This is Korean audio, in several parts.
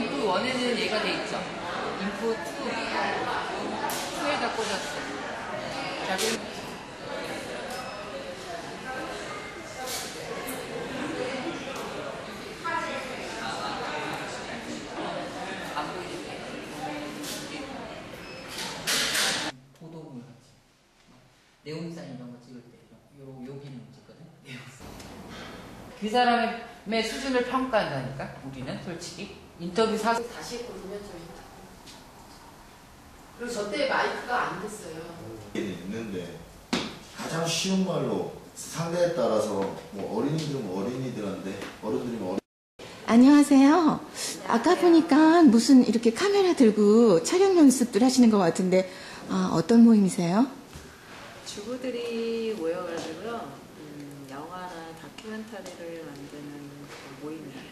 앰프 1에는 얘가 돼 있죠. 인풋 2. 2에다 꽂았어. 자. 내용산 이런 거 찍을 때, 요, 요 기능 찍거든. 그 사람의 수준을 평가한다니까, 우리는 솔직히. 인터뷰 사서 다시 했거든요, 저희. 그리고 저때 마이크가 안 됐어요. 있는데 가장 쉬운 말로 상대에 따라서 뭐 어린이들은 뭐 어린이들한테 어른들이면 어린 안녕하세요. 아까 보니까 무슨 이렇게 카메라 들고 촬영 연습들 하시는 것 같은데 아, 어떤 모임이세요? 주부들이 모여가지고요, 음, 영화나 다큐멘터리를 만드는 모임이에요.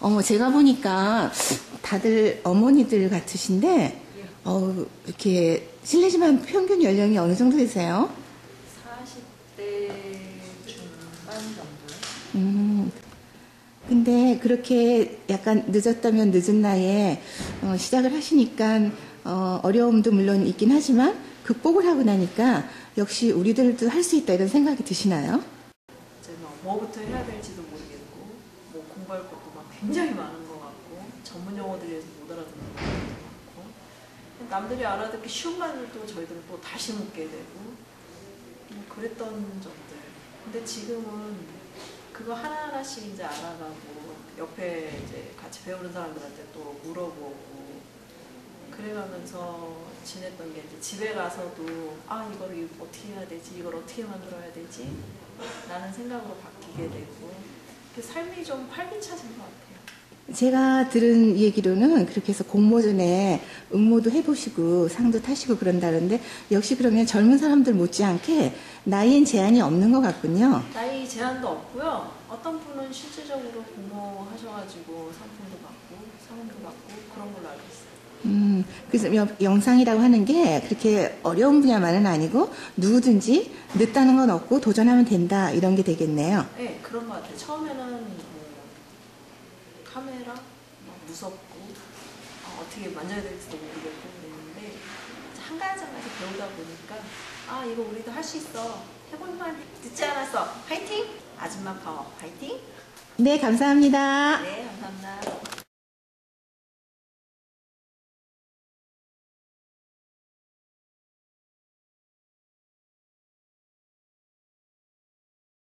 어, 제가 보니까 다들 어머니들 같으신데 어, 이렇게 실례지만 평균 연령이 어느 정도 되세요? 40대 중반 정도? 음, 근데 그렇게 약간 늦었다면 늦은 나이에 어, 시작을 하시니까 어, 어려움도 물론 있긴 하지만 극복을 하고 나니까 역시 우리들도 할 수 있다 이런 생각이 드시나요? 뭐 뭐부터 해야 될지도 모르겠고, 뭐 공부할 것도 막 굉장히 많은 것 같고, 전문 용어들이 못 알아듣는 것도 많고, 남들이 알아듣기 쉬운 말들도 저희들은 또 다시 묻게 되고, 뭐 그랬던 점들. 근데 지금은 그거 하나하나씩 이제 알아가고, 옆에 이제 같이 배우는 사람들한테 또 물어보고, 그래가면서 지냈던 게 이제 집에 가서도 아 이걸 이- 어떻게 해야 되지 이걸 어떻게 만들어야 되지 라는 생각으로 바뀌게 되고 그 삶이 좀 활기차진 것 같아요. 제가 들은 얘기로는 그렇게 해서 공모전에 응모도 해보시고 상도 타시고 그런다는데 역시 그러면 젊은 사람들 못지않게 나이엔 제한이 없는 것 같군요. 나이 제한도 없고요. 어떤 분은 실질적으로 공모하셔가지고 상품도 받고 상금도 받고 그런 걸로 알고 있어요. 음, 그래서 여- 영상이라고 하는 게 그렇게 어려운 분야만은 아니고 누구든지 늦다는 건 없고 도전하면 된다 이런 게 되겠네요. 네 그런 것 같아요. 처음에는 뭐 카메라 막 무섭고 어, 떻게 만져야 될지도 모르겠고 그랬는데 한 가지 한 가지 배우다 보니까 아 이거 우리도 할 수 있어 해볼만 해. 늦지 않았어 화이팅 아줌마 파워 화이팅 네, 감사합니다. 네 감사합니다.